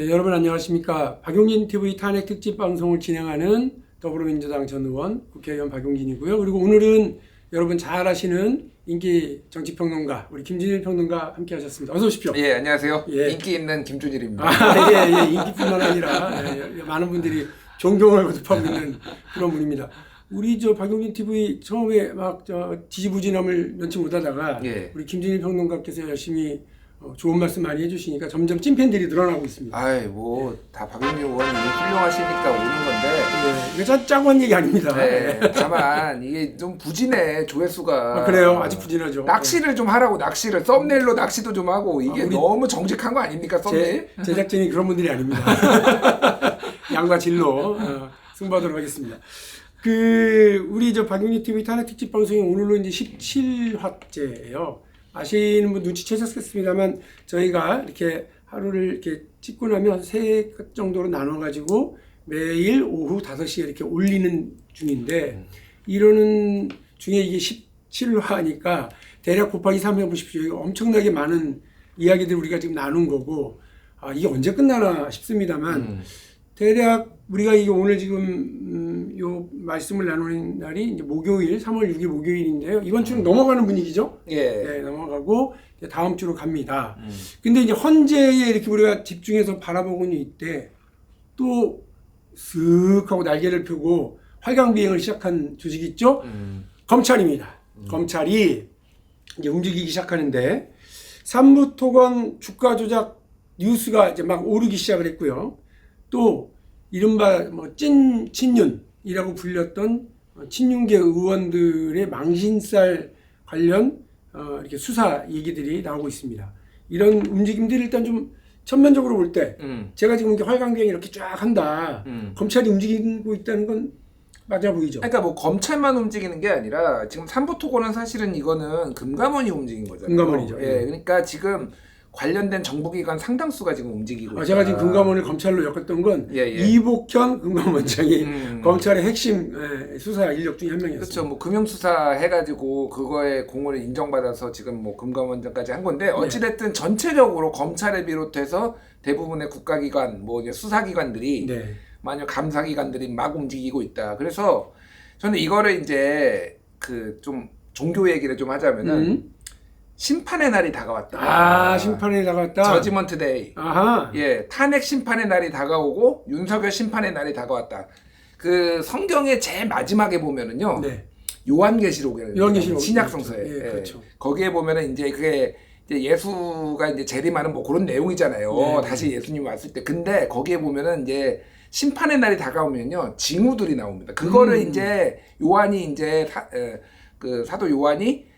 예, 여러분 안녕하십니까. 박용진 TV 탄핵 특집 방송을 진행하는 더불어민주당 전 의원 국회의원 박용진이고요. 그리고 오늘은 여러분 잘 아시는 인기 정치 평론가 우리 김진일 평론가 함께 하셨습니다. 어서 오십시오. 예, 안녕하세요. 예. 인기 있는 김준일입니다. 아, 예, 예, 인기뿐만 아니라 예, 예, 많은 분들이 존경을 거듭하고 있는 그런 분입니다. 우리 저 박용진 TV 처음에 막 저 지지부진함을 면치 못하다가 예. 우리 김진일 평론가께서 열심히 어, 좋은 말씀 많이 해주시니까 점점 찐팬들이 늘어나고 있습니다. 아이, 뭐, 다 박용민 의원님이 훌륭하시니까 오는 건데. 예, 이거 짜- 짜고 한 얘기 아닙니다. 네, 다만, 이게 좀 부진해, 조회수가. 아, 그래요? 아주 부진하죠. 낚시를 좀 하라고, 낚시를. 썸네일로 낚시도 좀 하고. 이게 아, 우리- 너무 정직한 거 아닙니까, 썸네일? 제, 제작진이 그런 분들이 아닙니다. 양과 질로 어, 승부하도록 하겠습니다. 그 우리 저 박용희 TV 탄핵 특집 방송이 오늘로 이제 17화째예요. 아시는 분 눈치채셨겠습니다만 저희가 이렇게 하루를 이렇게 찍고 나면 세 정도로 나눠 가지고 매일 오후 5시에 이렇게 올리는 중인데 이러는 중에 이게 17화니까 대략 곱하기 3 해보십시오. 엄청나게 많은 이야기들 우리가 지금 나눈 거고 아, 이게 언제 끝나나 싶습니다만 음. 대략 우리가 이게 오늘 지금 음, 요 말씀을 나누는 날이 이제 목요일 3월 6일 목요일인데요. 이번 주는 넘어가는 분위기죠. 예. 네, 넘어가고 다음 주로 갑니다. 음. 근데 이제 헌재에 이렇게 우리가 집중해서 바라보고는 있대 또쓱 하고 날개를 펴고 활강 비행을 시작한 조직이 있죠. 음. 검찰입니다. 검찰이 이제 움직이기 시작하는데 삼부토건 주가 조작 뉴스가 이제 막 오르기 시작을 했고요. 또 이른바 뭐 찐 친윤 이라고 불렸던 어, 친윤계 의원들의 망신살 관련 어, 이렇게 수사 얘기들이 나오고 있습니다. 이런 움직임들이 일단 좀 전면적으로 볼때 음. 제가 지금 이렇게 활강비행 이렇게 쫙 한다. 음. 검찰이 움직이고 있다는 건 맞아 보이죠. 그러니까 뭐 검찰만 움직이는 게 아니라 지금 삼부토건은 사실은 이거는 금감원이 움직인 거잖아요. 금감원이죠. 예, 그러니까 지금 관련된 정부기관 상당수가 지금 움직이고 아, 제가 있다. 지금 금감원을 검찰로 엮었던 건 예, 예. 이복현 금감원장이 음. 검찰의 핵심 예, 수사 인력 중에 한 그렇죠. 명이었어요. 뭐 금융수사 해가지고 그거에 공을 인정받아서 지금 뭐 금감원장까지 한 건데 어찌됐든 전체적으로 검찰을 비롯해서 대부분의 국가기관 뭐 이제 수사기관들이 네. 마녀 감사기관들이 막 움직이고 있다. 그래서 저는 이거를 이제 그 좀 종교 얘기를 좀 하자면은 음. 심판의 날이 다가왔다. 아, 심판에 나갔다. 저지먼트 데이. 아하. 예, 탄핵 심판의 날이 다가오고 윤석열 심판의 날이 다가왔다. 그 성경의 제일 마지막에 보면은요. 네. 요한계시록에 요한계시록. 신약 성서에 예, 예, 그렇죠. 거기에 보면은 이제 그게 이제 예수가 이제 재림하는 뭐 그런 내용이잖아요. 네. 다시 예수님 왔을 때. 근데 거기에 보면은 이제 심판의 날이 다가오면요 징후들이 나옵니다. 그거를 음. 이제 요한이 이제 사, 에, 그 사도 요한이 에,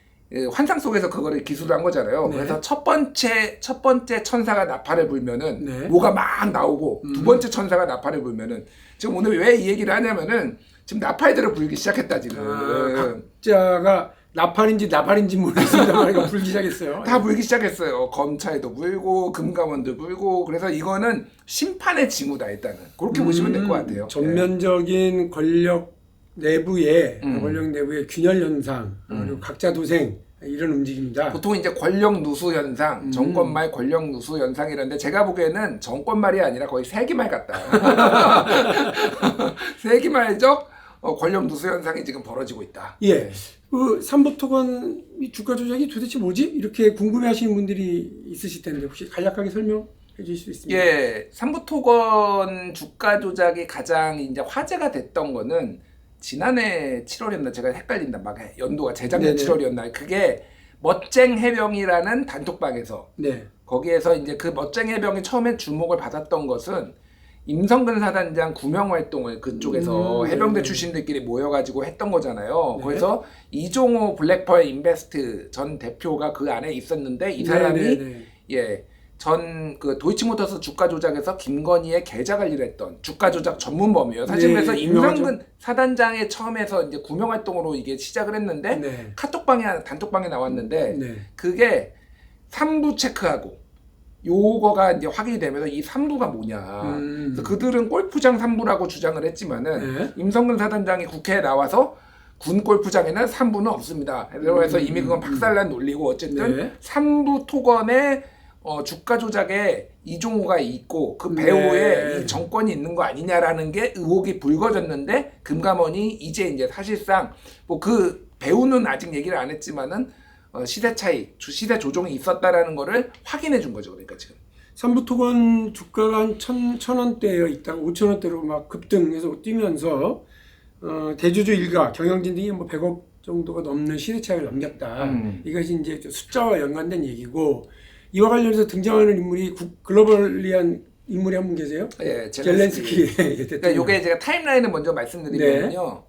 환상 속에서 그거를 기술을 한 거잖아요. 네. 그래서 첫 번째 첫 번째 천사가 나팔을 불면은 네. 뭐가 막 나오고 두 음. 번째 천사가 나팔을 불면은 지금 오늘 왜 이 얘기를 하냐면은 지금 나팔들을 불기 시작했다 지금. 아, 각자가 나팔인지 나팔인지 모르겠습니다만 이거 불기 시작했어요. 다 불기 시작했어요. 검찰도 불고 금감원도 불고 그래서 이거는 심판의 징후다 일단은 그렇게 보시면 될 것 같아요. 음, 전면적인 권력 내부의 음. 권력 내부의 균열 현상 그리고 각자 도생 이런 움직임이다. 네. 보통 이제 권력 누수 현상, 음. 정권 말 권력 누수 현상 이런데 제가 보기에는 정권 말이 아니라 거의 세기말 같다. 세기말적 어, 권력 누수 현상이 지금 벌어지고 있다. 예. 그 삼보토건 이 주가 조작이 도대체 뭐지? 이렇게 궁금해하시는 분들이 있으실 텐데 혹시 간략하게 설명 해 주실 수 있습니까? 예, 삼부토건 주가 조작이 가장 이제 화제가 됐던 거는 지난해 7월이었나 제가 헷갈린다 막 연도가 재작년 네네. 7월이었나 그게 멋쟁 해병이라는 단톡방에서 네. 거기에서 이제 그 멋쟁 해병이 처음에 주목을 받았던 것은 임성근 사단장 구명 활동을 그쪽에서 음, 해병대 네네. 출신들끼리 모여가지고 했던 거잖아요. 네. 그래서 이종호 블랙펄 인베스트 전 대표가 그 안에 있었는데 이 사람이 네, 네, 네. 예. 전 그 도이치모터스 주가 조작에서 김건희의 계좌 관리를 했던 주가 조작 전문범이에요. 사실 네, 그래서 유명하죠. 임성근 사단장의 처음에서 이제 구명 활동으로 이게 시작을 했는데 네. 카톡방에 단톡방에 나왔는데 네. 그게 3부 체크하고 요거가 이제 확인이 되면서 이 3부가 뭐냐. 음. 그래서 그들은 골프장 3부라고 주장을 했지만은 네. 임성근 사단장이 국회에 나와서 군 골프장에는 3부는 없습니다. 그래서 음, 이미 그건 박살난 논리고 어쨌든 네. 3부 토건의 어, 주가 조작에 이종호가 있고 그 네. 배후에 이 정권이 있는 거 아니냐라는 게 의혹이 불거졌는데 금감원이 이제 이제 사실상 뭐 그 배우는 아직 얘기를 안 했지만은 어, 시대 차이, 주- 시대 조종이 있었다라는 거를 확인해 준 거죠. 그러니까 지금. 삼부토건 주가가 한 천, 천 원대에 있다가 오천 원대로 막 급등해서 뛰면서 어, 대주주 일가, 경영진 등이 뭐 100억 정도가 넘는 시대 차익을 남겼다. 음. 이것이 이제 숫자와 연관된 얘기고 이와 관련해서 등장하는 인물이 국- 글로벌리한 인물이 한 분 계세요? 예, 젤렌스키 그러니까 대통령. 요게 제가 타임라인을 먼저 말씀드리면요.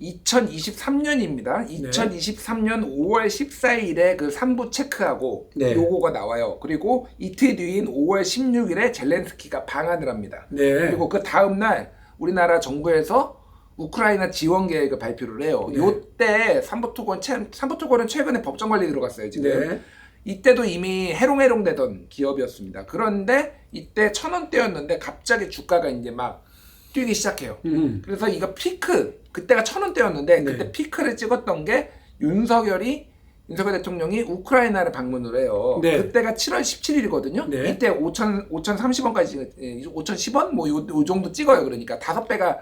네. 2023년입니다. 2023년 5월 14일에 그 3부 체크하고 네. 요거가 나와요. 그리고 이틀 뒤인 5월 16일에 젤렌스키가 방한을 합니다. 네. 그리고 그 다음 날 우리나라 정부에서 우크라이나 지원 계획을 발표를 해요. 네. 요때 삼부토건 최- 삼부토건은 최근에 법정 관리 들어갔어요. 지금. 네. 이때도 이미 해롱해롱 되던 기업이었습니다. 그런데 이때 천 원대였는데 갑자기 주가가 이제 막 뛰기 시작해요. 음. 그래서 이거 피크 그때가 천 원대였는데 네. 그때 피크를 찍었던 게 윤석열이 윤석열 대통령이 우크라이나를 방문을 해요. 네. 그때가 7월 17일이거든요. 네. 이때 5천 5,030원까지 5,010원 뭐 요 정도 찍어요. 그러니까 다섯 배가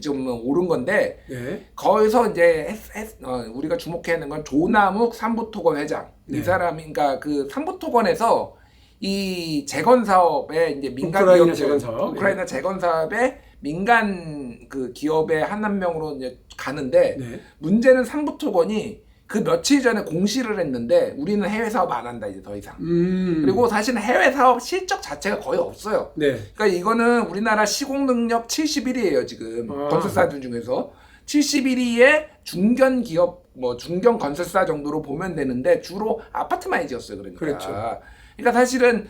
좀 오른 건데 네. 거기서 이제 했- 했- 어, 우리가 주목해야 하는 건 조남욱 삼부토건 회장 네. 이 사람이 그러니까 그 삼부토건에서 이 재건 사업에 이제 민간 우크라이나 기업 재건 사업. 네. 우크라이나 재건 사업에 민간 그 기업의 한 한 명으로 이제 가는데 네. 문제는 삼부토건이 그 며칠 전에 공시를 했는데 우리는 해외 사업 안 한다 이제 더 이상. 음. 그리고 사실은 해외 사업 실적 자체가 거의 없어요. 네. 그러니까 이거는 우리나라 시공 능력 71위예요 지금 아. 건설사들 중에서 71위의 중견 기업 뭐 중견 건설사 정도로 보면 되는데 주로 아파트만 지었어요 그러니까. 그렇죠. 그러니까 사실은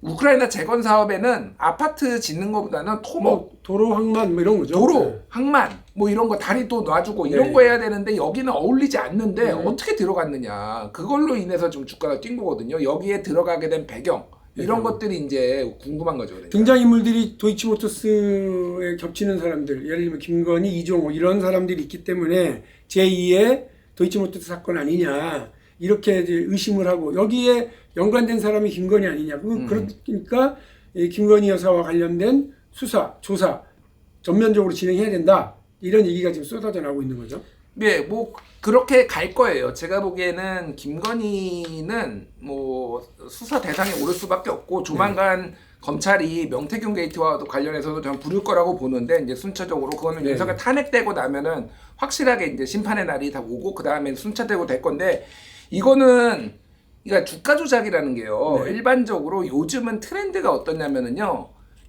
우크라이나 재건 사업에는 아파트 짓는 것보다는 토목, 뭐 도로 항만 뭐 이런 거죠. 도로, 항만 뭐 이런 거 다리 또 놔주고 이런 네. 거 해야 되는데 여기는 어울리지 않는데 음. 어떻게 들어갔느냐 그걸로 인해서 좀 주가가 뛴 거거든요. 여기에 들어가게 된 배경 이런 배경. 것들이 이제 궁금한 거죠. 그러니까. 등장 인물들이 도이치모터스에 겹치는 사람들, 예를 들면 김건희, 이종호 이런 사람들이 있기 때문에 제2의 도이치모터스 사건 아니냐 이렇게 이제 의심을 하고 여기에 연관된 사람이 김건희 아니냐. 그- 음. 그러니까 이 김건희 여사와 관련된 수사, 조사 전면적으로 진행해야 된다. 이런 얘기가 지금 쏟아져 나오고 있는 거죠. 네, 뭐 그렇게 갈 거예요. 제가 보기에는 김건희는 뭐 수사 대상에 오를 수밖에 없고 조만간 검찰이 명태균 게이트와도 관련해서도 좀 부를 거라고 보는데 이제 순차적으로 그거는 네. 윤석열 탄핵되고 나면은 확실하게 이제 심판의 날이 다 오고 그 다음에 순차되고 될 건데 이거는 그러니까 주가 조작이라는 게요. 네. 일반적으로 요즘은 트렌드가 어떠냐면은요.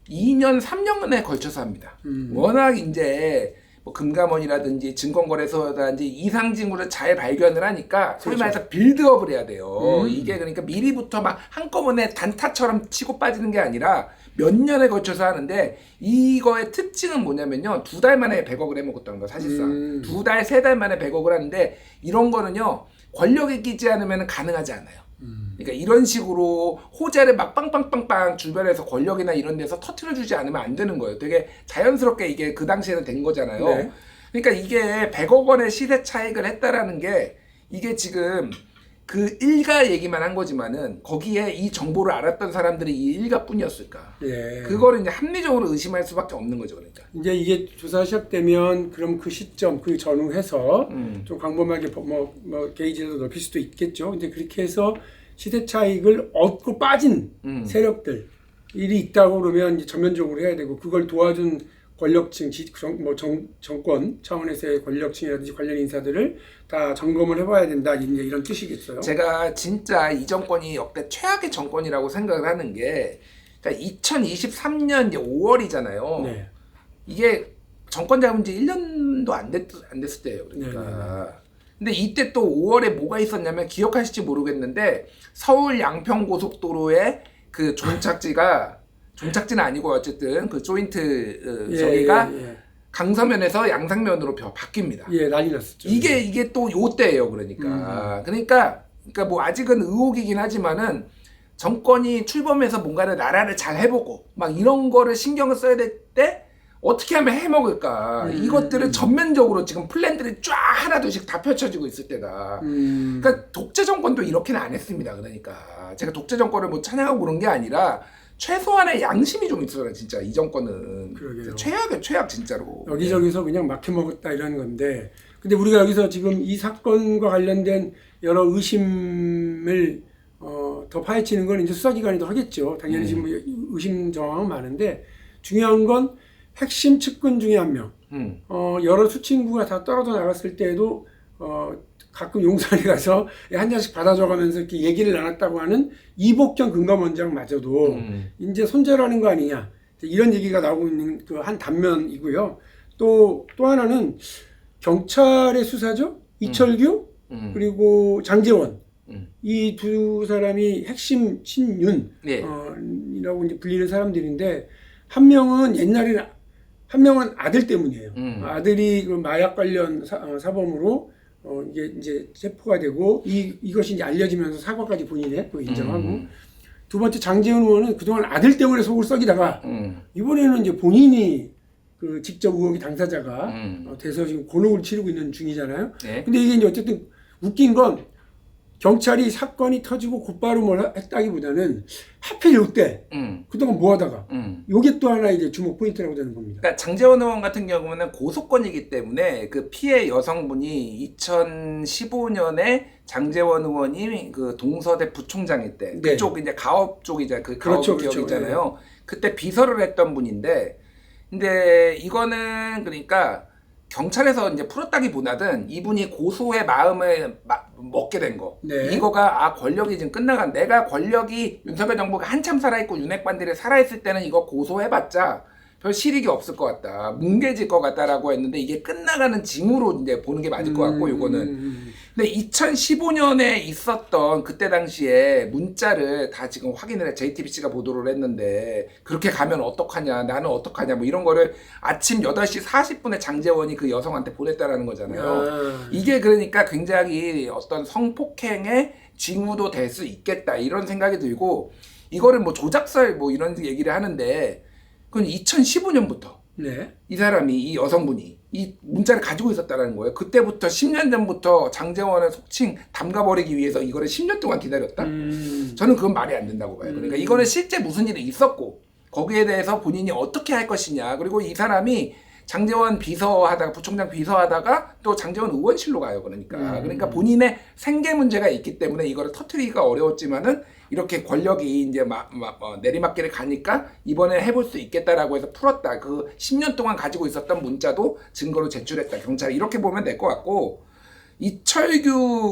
2년, 3년에 걸쳐서 합니다. 음. 워낙 이제 뭐 금감원이라든지 증권거래소라든지 이상 징후를 잘 발견을 하니까 소위 그렇죠. 말해서 빌드업을 해야 돼요. 음. 이게 그러니까 미리부터 막 한꺼번에 단타처럼 치고 빠지는 게 아니라 몇 년에 걸쳐서 하는데 이거의 특징은 뭐냐면요. 두 달 만에 100억을 해먹었다는 거 사실상. 음. 두 달, 세 달 만에 100억을 하는데 이런 거는요. 권력에 끼지 않으면 가능하지 않아요. 음. 그러니까 이런 식으로 호재를 막 빵빵빵빵 주변에서 권력이나 이런 데서 터트려 주지 않으면 안 되는 거예요. 되게 자연스럽게 이게 그 당시에는 된 거잖아요. 네. 그러니까 이게 100억 원의 시세 차익을 했다라는 게 이게 지금 그 일가 얘기만 한 거지만은 거기에 이 정보를 알았던 사람들이 이 일가뿐이었을까? 예. 그거를 이제 합리적으로 의심할 수밖에 없는 거죠, 그러니까. 이제 이게 조사 시작되면 그럼 그 시점 그 전후해서 음. 좀 광범하게 뭐, 뭐 게이지를 넓힐 수도 있겠죠. 근데 그렇게 해서 시대 차익을 얻고 빠진 음. 세력들 일이 있다고 그러면 이제 전면적으로 해야 되고 그걸 도와준 권력층, 지, 정, 뭐 정, 정권 차원에서의 권력층이라든지 관련 인사들을 다 점검을 해봐야 된다 이제 이런 뜻이겠어요. 제가 진짜 이 정권이 역대 최악의 정권이라고 생각을 하는 게 그러니까 2023년 이제 5월이잖아요. 네. 이게 정권 잡은 지 1년도 안, 됐, 안 됐을 때예요. 그러니까. 네네네. 근데 이때 또 5월에 뭐가 있었냐면 기억하실지 모르겠는데 서울 양평 고속도로에 그 종착지가 종착지는 아니고 어쨌든 그 조인트 어, 예, 저기가 예, 예. 강서면에서 양상면으로 벼- 바뀝니다. 예, 난리 났었죠. 이게 이게 또 요때예요. 그러니까 그러니까 그러니까 뭐 아직은 의혹이긴 하지만은 정권이 출범해서 뭔가를 나라를 잘 해보고 막 이런 거를 신경을 써야 될 때 어떻게 하면 해먹을까 음. 이것들을 전면적으로 지금 플랜들이 쫙 하나둘씩 다 펼쳐지고 있을 때다. 음. 그러니까 독재 정권도 이렇게는 안 했습니다. 그러니까 제가 독재 정권을 뭐 찬양하고 그런 게 아니라 최소한의 양심이 좀 있어라 진짜 이 정권은 그러게요. 최악의 최악 진짜로. 여기저기서 그냥 막혀 먹었다 이런 건데 근데 우리가 여기서 지금 이 사건과 관련된 여러 의심을 어, 더 파헤치는 건 이제 수사기관이 더 하겠죠. 당연히 지금 의심 정황은 많은데 중요한 건 핵심 측근 중에 한 명. 음. 어, 여러 수친구가 다 떨어져 나갔을 때에도 어, 가끔 용산에 가서 한 잔씩 받아줘가면서 이렇게 얘기를 나눴다고 하는 이복경 금감원장마저도 음. 이제 손절하는 거 아니냐 이런 얘기가 나오고 있는 그 한 단면이고요. 또또 하나는 경찰의 수사죠. 이철규 음. 그리고 장재원 음. 이두 사람이 핵심 친윤 네. 어, 이라고 이제 불리는 사람들인데 한 명은 옛날에 한 명은 아들 때문이에요. 음. 아들이 그 마약 관련 사, 어, 사범으로 어, 이게 이제 체포가 되고 이 이것이 이제 알려지면서 사과까지 본인이 했고 인정하고 음. 두 번째 장재훈 의원은 그동안 아들 때문에 속을 썩이다가 음. 이번에는 이제 본인이 그 직접 의혹의 당사자가 음. 어, 돼서 지금 곤혹을 치르고 있는 중이잖아요. 네. 근데 이게 이제 어쨌든 웃긴 건 경찰이 사건이 터지고 곧바로 뭘 했다기보다는 하필 이때 음. 그동안 뭐 하다가 음. 요게 또 하나 이제 주목 포인트라고 되는 겁니다. 그러니까 장재원 의원 같은 경우는 고소권이기 때문에 그 피해 여성분이 2015년에 장재원 의원이 그 동서대 부총장일 때 네. 그쪽 이제 가업 쪽이잖아요. 그 가업 그렇죠, 그렇죠. 기업이잖아요. 그때 비서를 했던 분인데 근데 이거는 그러니까 경찰에서 이제 풀었다기보다는 이분이 고소의 마음을 마- 먹게 된 거. 네. 이거가 아 권력이 지금 끝나간 내가 권력이 윤석열 정부가 한참 살아있고 윤핵관들이 살아있을 때는 이거 고소해봤자 별 실익이 없을 것 같다. 뭉개질 것 같다라고 했는데 이게 끝나가는 징후로 이제 보는 게 맞을 것 같고 이거는 음, 근데 2015년에 있었던 그때 당시에 문자를 다 지금 확인을 해 JTBC가 보도를 했는데 그렇게 가면 어떡하냐 나는 어떡하냐 뭐 이런 거를 아침 8시 40분에 장재원이 그 여성한테 보냈다라는 거잖아요. 아, 이게 그러니까 굉장히 어떤 성폭행의 징후도 될 수 있겠다 이런 생각이 들고 이거를 뭐 조작설 뭐 이런 얘기를 하는데 그건 2015년부터 네. 이 사람이 이 여성분이 이 문자를 가지고 있었다는 거예요. 그때부터 10년 전부터 장재원을 속칭 담가버리기 위해서 이거를 10년 동안 기다렸다. 음, 저는 그건 말이 안 된다고 봐요. 그러니까 음. 이거는 실제 무슨 일이 있었고 거기에 대해서 본인이 어떻게 할 것이냐. 그리고 이 사람이 장재원 비서하다가 부총장 비서하다가 또 장재원 의원실로 가요. 그러니까 음. 그러니까 본인의 생계 문제가 있기 때문에 이거를 터트리기가 어려웠지만은 이렇게 권력이 이제 막, 막 어, 내리막길을 가니까 이번에 해볼 수 있겠다라고 해서 풀었다. 그 10년 동안 가지고 있었던 문자도 증거로 제출했다. 경찰이 이렇게 보면 될 것 같고 이철규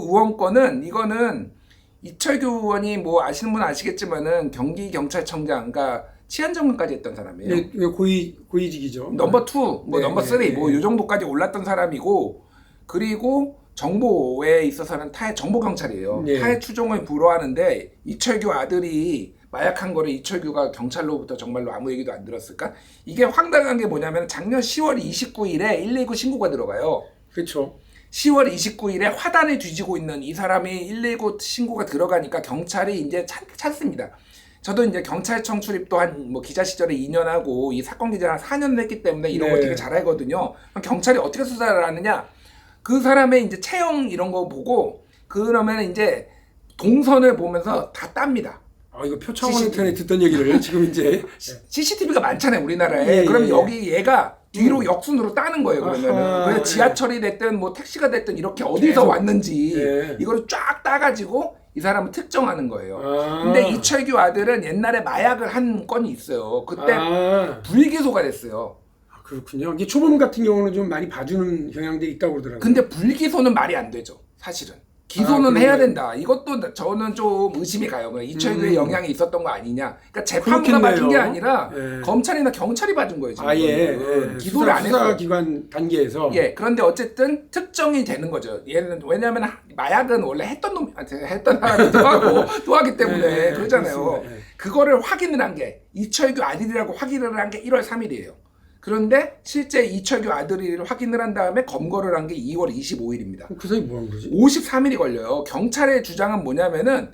의원 건은 이거는 이철규 의원이 뭐 아시는 분은 아시겠지만은 경기 경찰청장 그러니까 치안정관까지 했던 사람이에요. 네, 이거 고위 고위직이죠. 넘버 투, 뭐 네, 넘버 네, 쓰리, 네. 뭐요 정도까지 올랐던 사람이고 그리고 정보에 있어서는 타의 정보 경찰이에요. 네. 타의 추종을 불허하는데 이철규 아들이 마약한 거를 이철규가 경찰로부터 정말로 아무 얘기도 안 들었을까? 이게 황당한 게 뭐냐면 작년 10월 29일에 119 신고가 들어가요. 그렇죠. 10월 29일에 화단을 뒤지고 있는 이 사람이 119 신고가 들어가니까 경찰이 이제 찾, 찾습니다. 저도 이제 경찰청 출입도 한 뭐 기자 시절에 2년 하고 이 사건 기자를 한 4년을 했기 때문에 이런 거 네. 되게 잘 알거든요. 그럼 경찰이 어떻게 수사를 하느냐? 그 사람의 이제 체형 이런 거 보고 그러면 이제 동선을 보면서 다 땁니다. 아 이거 표창원 CCTV. 인터넷 듣던 얘기를 지금 이제 CCTV가 많잖아요 우리나라에. 예, 예, 그럼 예. 여기 얘가 뒤로 역순으로 따는 거예요 그러면은. 아하, 그래서 예. 지하철이 됐든 뭐 택시가 됐든 이렇게 어디서 계속. 왔는지 예. 이거를 쫙 따가지고 이 사람을 특정하는 거예요. 아. 근데 이철규 아들은 옛날에 마약을 한 건이 있어요. 그때 아, 불기소가 됐어요. 아, 그렇군요. 이게 초범 같은 경우는 좀 많이 봐주는 경향들이 있다고 그러더라고요. 근데 불기소는 말이 안 되죠. 사실은. 아, 기소는 해야 그런가요? 된다. 이것도 저는 좀 의심이 가요. 그냥 이철규의 음. 영향이 있었던 거 아니냐. 그러니까 재판부가 그렇겠네요. 봐준 게 아니라 예. 검찰이나 경찰이 봐준 거예요. 지금 아예 이거는. 예, 기소를 수사, 안 했어요. 수사기관 단계에서 예, 그런데 어쨌든 특정이 되는 거죠. 얘는 왜냐하면 하- 마약은 원래 했던 놈, 아, 했던 사람이 또 하고 또 하기 때문에 예, 예, 그러잖아요. 예. 그거를 확인을 한 게 이철규 아들이라고 확인을 한 게 1월 3일이에요. 그런데 실제 이철규 아들을 확인을 한 다음에 검거를 한 게 2월 25일입니다. 그 사이 뭐한 거지? 53일이 걸려요. 경찰의 주장은 뭐냐면은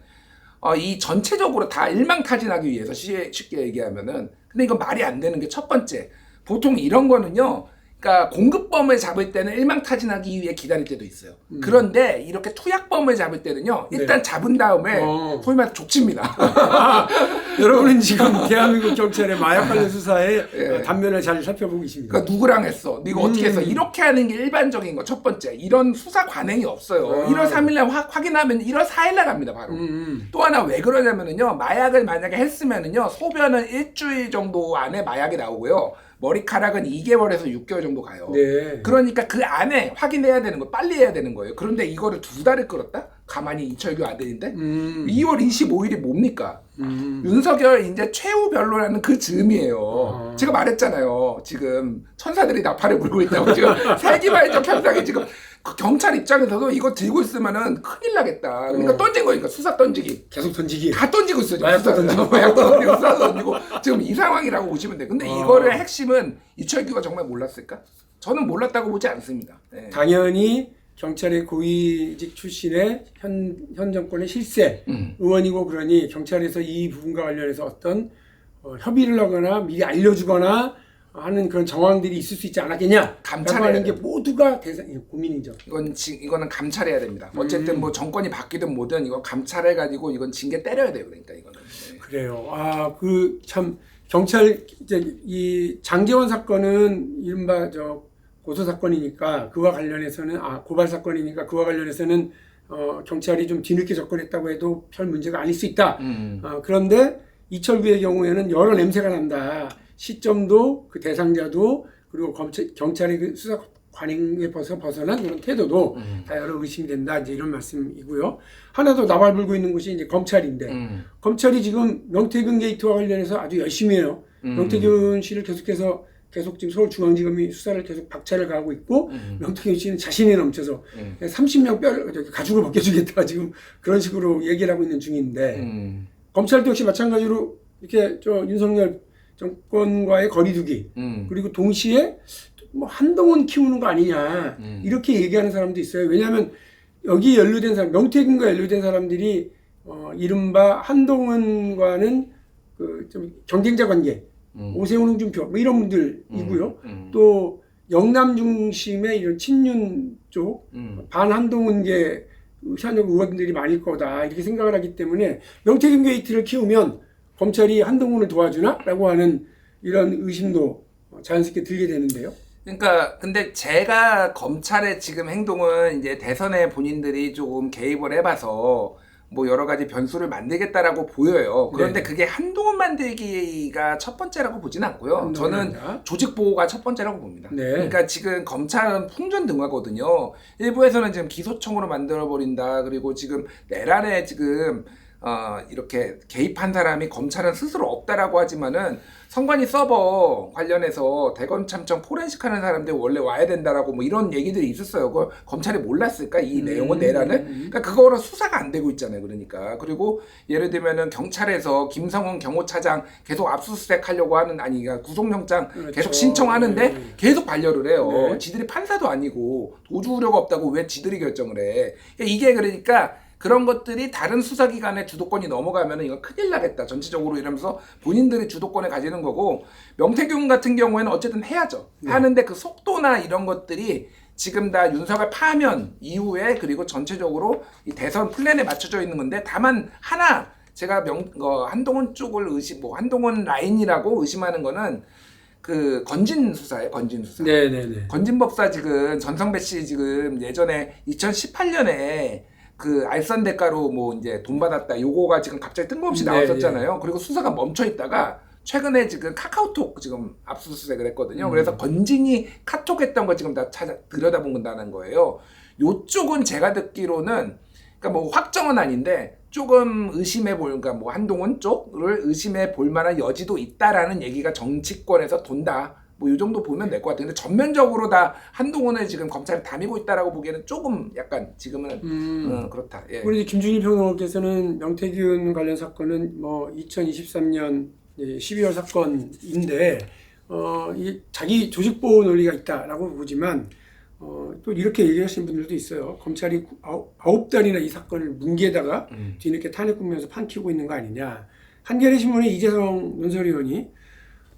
어, 이 전체적으로 다 일망타진하기 위해서 시- 쉽게 얘기하면은 근데 이건 말이 안 되는 게 첫 번째 보통 이런 거는요. 그러니까 공급범을 잡을 때는 일망타진하기 위해 기다릴 때도 있어요. 그런데 이렇게 투약범을 잡을 때는요. 일단 잡은 다음에 어. 소위 말해 족칩니다. 여러분은 지금 대한민국 경찰의 마약 관련 수사의 예. 어, 단면을 잘 살펴보고 계십니다. 그러니까 누구랑 했어? 네가 어떻게 했어? 음. 이렇게 하는 게 일반적인 거 첫 번째. 이런 수사 관행이 없어요. 아. 1월 3일날 확인하면 1월 4일날 갑니다 바로. 음, 음. 또 하나 왜 그러냐면은요 마약을 만약에 했으면은요 소변은 일주일 정도 안에 마약이 나오고요 머리카락은 2개월에서 6개월 정도 가요. 네. 그러니까 그 안에 확인해야 되는 거 빨리 해야 되는 거예요. 그런데 이거를 두 달을 끌었다? 가만히 이철규 아들인데 음, 2월 25일이 뭡니까? 음. 윤석열 이제 최후 변로라는 그 즈음이에요. 어. 제가 말했잖아요. 지금 천사들이 나팔을 불고 있다고 지금 세기말적 현상이 지금 그 경찰 입장에서도 이거 들고 있으면은 큰일 나겠다. 그러니까 어. 던진 거니까 수사 던지기. 계속 던지기. 다 던지고 있어요. 지금 마약도 수사. 던지고. 마약도 던지고 수사 던지고 지금 이 상황이라고 보시면 돼요. 근데 어. 이거를 핵심은 이철규가 정말 몰랐을까? 저는 몰랐다고 보지 않습니다. 네. 당연히 경찰의 고위직 출신의 현, 현 정권의 실세 음. 의원이고 그러니 경찰에서 이 부분과 관련해서 어떤 어, 협의를 하거나 미리 알려주거나 하는 그런 정황들이 있을 수 있지 않았겠냐? 감찰해야 라고 하는 게 돼요. 모두가 대상 고민이죠. 이건 지, 이거는 감찰해야 됩니다. 음. 어쨌든 뭐 정권이 바뀌든 뭐든 이거 감찰해 가지고 이건 징계 때려야 돼요. 그러니까 이거는. 네. 그래요. 아, 그 참 경찰 이제 이 장재원 사건은 이른바 저 고소 사건이니까 그와 관련해서는 아 고발 사건이니까 그와 관련해서는 어 경찰이 좀 뒤늦게 접근했다고 해도 별 문제가 아닐 수 있다. 음. 어, 그런데 이철규의 경우에는 여러 냄새가 난다. 시점도 그 대상자도 그리고 검찰, 경찰의 그 수사 관행에 벗어 벗어난 그런 태도도 음. 다 여러 의심이 된다. 이제 이런 말씀이고요. 하나 더 나발 불고 있는 곳이 이제 검찰인데 음. 검찰이 지금 명태균 게이트와 관련해서 아주 열심히 해요. 음. 명태균 씨를 계속해서 계속 지금 서울중앙지검이 수사를 계속 박차를 가하고 있고 음. 명태균 씨는 자신이 넘쳐서 음. 30명 뼈를 저기 가죽을 벗겨주겠다 지금 그런 식으로 얘기를 하고 있는 중인데 음. 검찰도 역시 마찬가지로 이렇게 저 윤석열 정권과의 거리두기 음. 그리고 동시에 뭐 한동훈 키우는 거 아니냐 음. 이렇게 얘기하는 사람도 있어요. 왜냐하면 여기 연루된 사람 명태균과 연루된 사람들이 어, 이른바 한동훈과는 그 좀 경쟁자 관계 음. 오세훈 홍준표 뭐 이런 분들이고요. 음. 또 영남 중심의 이런 친윤 쪽 음. 반한동훈계 현역 의원들이 많을 거다 이렇게 생각을 하기 때문에 명태균 게이트를 키우면 검찰이 한동훈을 도와주나라고 하는 이런 의심도 자연스럽게 들게 되는데요. 그러니까 근데 제가 검찰의 지금 행동은 이제 대선에 본인들이 조금 개입을 해봐서 뭐 여러 가지 변수를 만들겠다라고 보여요. 그런데 네. 그게 한동훈 만들기가 첫 번째라고 보진 않고요. 저는. 조직 보호가 첫 번째라고 봅니다. 네. 그러니까 지금 검찰은 풍전등화거든요. 일부에서는 지금 기소청으로 만들어 버린다. 그리고 지금 내란에 지금 어, 이렇게 개입한 사람이 검찰은 스스로 없다라고 하지만은 선관위 서버 관련해서 대검 참청 포렌식 하는 사람들 원래 와야 된다라고 뭐 이런 얘기들이 있었어요. 그걸 검찰이 몰랐을까? 이 음. 내용은 내란을? 그러니까 그거로 수사가 안 되고 있잖아요. 그러니까. 그리고 예를 들면은 경찰에서 김성훈 경호차장 계속 압수수색 하려고 하는 아니 그러니까 구속영장 그렇죠. 계속 신청하는데 네. 계속 반려를 해요. 네. 지들이 판사도 아니고 도주 우려가 없다고 왜 지들이 결정을 해? 이게 그러니까 그런 것들이 다른 수사기관의 주도권이 넘어가면 이거 큰일 나겠다. 전체적으로 이러면서 본인들이 주도권을 가지는 거고 명태균 같은 경우에는 어쨌든 해야죠. 네. 하는데 그 속도나 이런 것들이 지금 다 윤석열 파면 이후에 그리고 전체적으로 이 대선 플랜에 맞춰져 있는 건데 다만 하나 제가 명 어, 한동훈 쪽을 의심 뭐 한동훈 라인이라고 의심하는 거는 그 건진 수사예요. 건진 수사. 네네네. 건진 법사 지금 전성배 씨 지금 예전에 2018년에 그 알선 대가로 뭐 이제 돈 받았다 요거가 지금 갑자기 뜬금없이 네, 나왔었잖아요. 그리고 수사가 멈춰 있다가 최근에 지금 카카오톡 지금 압수수색을 했거든요. 음. 그래서 건진이 카톡했던 거 지금 다 찾아 들여다본다는 거예요. 요쪽은 제가 듣기로는 그러니까 뭐 확정은 아닌데 조금 의심해 볼, 그러니까 뭐 한동훈 쪽을 의심해 볼 만한 여지도 있다라는 얘기가 정치권에서 돈다. 뭐 이 정도 보면 될 것 같아요. 근데 전면적으로 다 한동훈을 지금 검찰이 담이고 있다라고 보기에는 조금 약간 지금은 음. 어, 그렇다. 예. 우리 김준일 평론가께서는 명태균 관련 사건은 뭐 2023년 12월 사건인데 어, 이 자기 조직 보호 논리가 있다라고 보지만 어, 또 이렇게 얘기하시는 분들도 있어요. 검찰이 구- 아홉, 달이나 이 사건을 뭉개다가 뒤늦게 탄핵 국면에서 판키고 있는 거 아니냐. 한겨레 신문의 이재성 논설위원이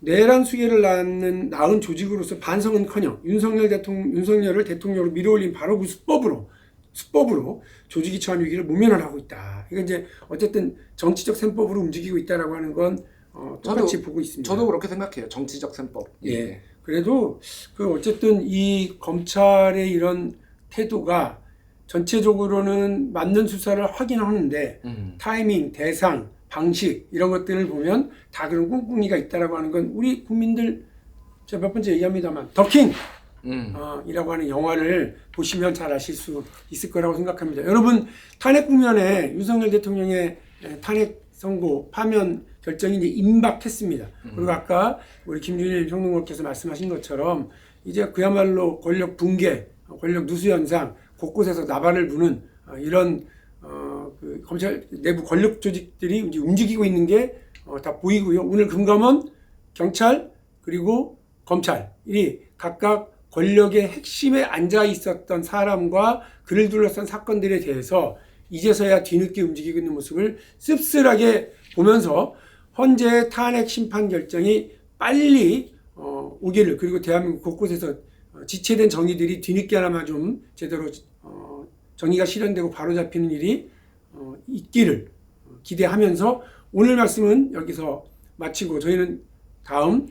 내란 수계를 낳는 낳은 조직으로서 반성은커녕 윤석열 대통령 윤석열을 대통령으로 밀어올린 바로 그 수법으로 수법으로 조직이 처한 위기를 모면을 하고 있다. 이건 이제 어쨌든 정치적 셈법으로 움직이고 있다라고 하는 건 어, 똑같이 저도- 보고 있습니다. 저도 그렇게 생각해요. 정치적 셈법. 예. 그래도 그 어쨌든 이 검찰의 이런 태도가 전체적으로는 맞는 수사를 확인 하는데 음. 타이밍, 대상, 방식 이런 것들을 보면 다 그런 꿍꿍이가 있다라고 하는 건 우리 국민들 제가 몇 번째 얘기합니다만 더킹 음. 어, 이라고 하는 영화를 보시면 잘 아실 수 있을 거라고 생각합니다. 여러분 탄핵 국면에 윤석열 대통령의 에, 탄핵 선고 파면 결정이 이제 임박했습니다. 그리고 아까 우리 김준일 평론가께서 말씀하신 것처럼 이제 그야말로 권력 붕괴, 어, 권력 누수 현상 곳곳에서 나발을 부는 어, 이런 검찰 내부 권력 조직들이 움직이고 있는 게 어, 다 보이고요. 오늘 금감원, 경찰 그리고 검찰이 각각 권력의 핵심에 앉아 있었던 사람과 그를 둘러싼 사건들에 대해서 이제서야 뒤늦게 움직이고 있는 모습을 씁쓸하게 보면서 헌재 탄핵 심판 결정이 빨리 어, 오기를 그리고 대한민국 곳곳에서 어, 지체된 정의들이 뒤늦게나마 좀 제대로 어, 정의가 실현되고 바로잡히는 일이 어, 있기를 기대하면서 오늘 말씀은 여기서 마치고 저희는 다음